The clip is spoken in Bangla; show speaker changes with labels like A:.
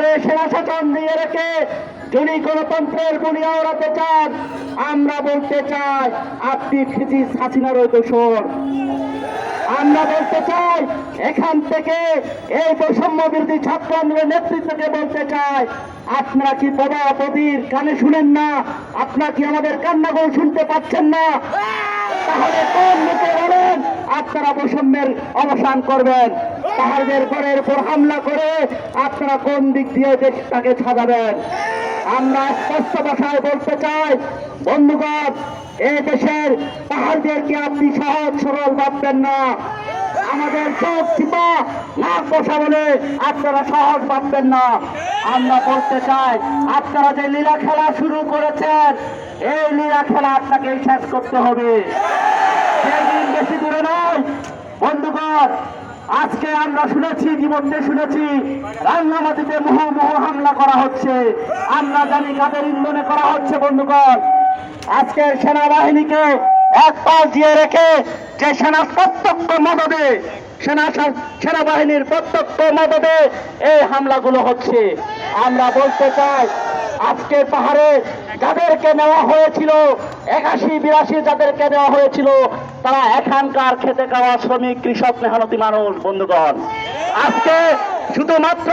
A: পাহাড়ে সেনা শাসন দিয়ে রেখে যদি গণতন্ত্রের বুনিয়া ওড়াতে চান আমরা বলতে চাই আপনি ফিজিস হাসিনার দোষর। আমরা বলতে চাই এখান থেকে এই বৈষম্য বিরোধী ছাত্র আন্দোলনের নেতৃত্বকে বলতে চাই। আপনারা কি প্রভাবতীর কানে শুনেন না? আপনারা কি আমাদের কান্নাগুলো শুনতে পাচ্ছেন না? তাহলে কোন মুখে বলেন, আপনারা বৈষম্যের অবসান করবেন। পাহাড়ের ঘরের উপর হামলা করে আপনারা কোন দিক দিয়ে দেশটাকে সাজাবেন আমরা স্পষ্ট ভাষায় বলতে চাই, বন্ধুগণ এই দেশের পাহাড়দেরকে আপনি সহজ সরল ভাববেন না। আমাদের চোখ চিপা না বসা বলে আপনারা সহজ ভাববেন না। আমরা বলতে চাই, আপনারা যে লীলা খেলা শুরু করেছেন, এই লীলা খেলা আপনাকে শেষ করতে হবে। বেশি দূরে নয়, বন্ধুগণ আজকে আমরা শুনেছি জীবনকে শুনেছি, রাঙ্গামাটিতে মুহ মুহ হামলা করা হচ্ছে। আমরা জানি কাদের ইন্ধনে করা হচ্ছে, বন্ধুগণ। আজকে সেনাবাহিনীকে এক পাশ দিয়ে রেখে যে সেনা প্রত্যক্ষ মদদে, সেনা সেনাবাহিনীর প্রত্যক্ষ মদদে এই হামলাগুলো হচ্ছে। আমরা বলতে চাই আজকে পাহাড়ে যাদেরকে নেওয়া হয়েছিল, একাশি, বিরাশি যাদেরকে নেওয়া হয়েছিল, তারা এখানকার খেতে খাওয়া শ্রমিক, কৃষক, মেহনতি মানুষ, বন্ধুগণ। আজকে শুধুমাত্র